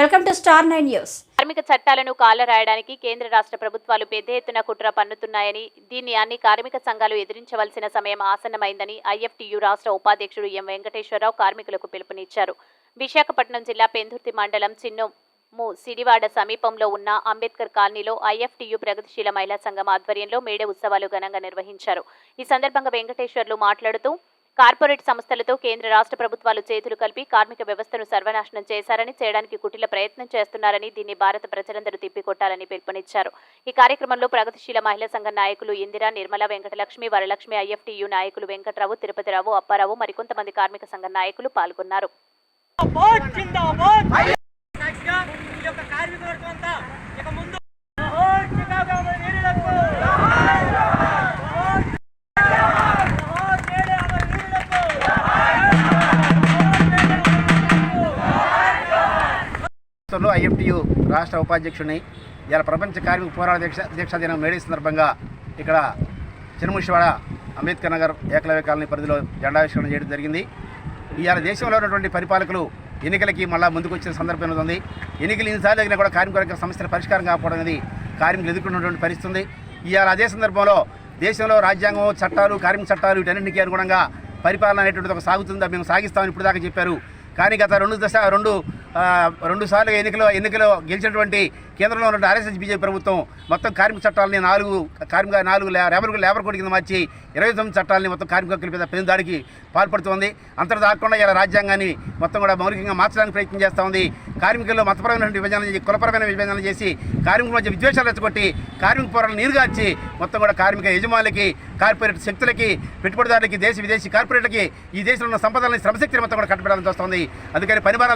Welcome to star nine news. కార్మిక చట్టాలను కాలరాయడానికి కేంద్ర రాష్ట్ర ప్రభుత్వాలు పెద్ద ఎత్తున కుట్ర పన్నుతున్నాయని దీన్ని అన్ని కార్మిక సంఘాలు ఎదిరించవలసిన సమయం ఆసన్నమైందని ఐఎఫ్టియు రాష్ట్ర ఉపాధ్యక్షుడు ఎం వెంకటేశ్వరరావు కార్మికులకు పిలుపునిచ్చారు. విశాఖపట్నం జిల్లా పెందుర్తి మండలం చిన్నము సిడివాడ సమీపంలో ఉన్న అంబేద్కర్ కాలనీలో ఐఎఫ్టియు ప్రగతిశీల మహిళా సంఘం ఆధ్వర్యంలో మేడే ఉత్సవాలు ఘనంగా నిర్వహించారు. ఈ సందర్భంగా వెంకటేశ్వర్లు మాట్లాడుతూ కార్పొరేట్ సంస్థలతో కేంద్ర రాష్ట్ర ప్రభుత్వాలు చేతులు కలిపి కార్మిక వ్యవస్థను సర్వనాశనం చేశారని చేయడానికి కుటిల ప్రయత్నం చేస్తున్నారని దీన్ని భారత ప్రజలందరూ తిప్పికొట్టాలని పిలుపునిచ్చారు. ఈ కార్యక్రమంలో ప్రగతిశీల మహిళా సంఘ నాయకులు ఇందిరా నిర్మల వెంకటలక్ష్మి వరలక్ష్మి ఐఎఫ్టియు నాయకులు వెంకట్రావు తిరుపతిరావు అప్పారావు మరికొంతమంది కార్మిక సంఘ నాయకులు పాల్గొన్నారు. కార్మిక వర్గం అంతా ఇక ముందు ఐఎఫ్టియు రాష్ట్ర ఉపాధ్యక్షుడిని ఇలా ప్రపంచ కార్మిక పోరాట దీక్ష దీక్షా దినం మేడే సందర్భంగా ఇక్కడ చిన్నముషివాడ అంబేద్కర్ నగర్ ఏకలవ్య కాలనీ పరిధిలో జెండావిష్కరణ చేయడం జరిగింది. ఇవాళ దేశంలో ఉన్నటువంటి పరిపాలకులు ఎన్నికలకి మళ్ళా ముందుకు వచ్చిన సందర్భం ఉంది. ఎన్నికలు ఇన్నిసార్లు జరిగినా కూడా కార్మిక సమస్యల పరిష్కారం కాకపోవడం అనేది కార్మికులు ఎదుర్కొన్నటువంటి పరిస్థితి ఇవాళ అదే సందర్భంలో దేశంలో రాజ్యాంగం చట్టాలు కార్మిక చట్టాలు వీటన్నింటికి అనుగుణంగా పరిపాలన అనేటువంటిది ఒక సాగుతుందా? మేము సాగిస్తామని ఇప్పుడు దాకా చెప్పారు. కానీ గత రెండు దశ రెండు రెండుసార్లు రెండు సార్లు గెలిచినటువంటి కేంద్రంలో ఉన్న ఆర్ఎస్ఎస్ బీజేపీ ప్రభుత్వం మొత్తం కార్మిక చట్టాలని నాలుగు కార్మిక నాలుగు లేబర్ లేబర్ కోడ్ కింద మార్చి ఇరవై తొమ్మిది చట్టాలని మొత్తం కార్మిక హక్కుల మీద పెను దాడికి పాల్పడుతోంది. అంతర్దాకుండా ఇలా రాజ్యాంగాన్ని మొత్తం కూడా మౌలికంగా మార్చడానికి ప్రయత్నం చేస్తూ ఉంది. కార్మికుల్లో మతపరమైన విభజన చేసి కులపరమైన విభజన చేసి కార్మికుల మధ్య విద్వేషాలు రెచ్చగొట్టి కార్మిక పోరాలు నీరుగార్చి మొత్తం కూడా కార్మిక యజమానులకి కార్పొరేట్ శక్తులకి పెట్టుబడిదారులకి దేశ విదేశీ కార్పొరేట్లకి ఈ దేశంలో ఉన్న సంపదలని శ్రమశక్తిని మొత్తం కూడా కట్టబెట్టాలని వస్తుంది అందుకని పనిభారాలు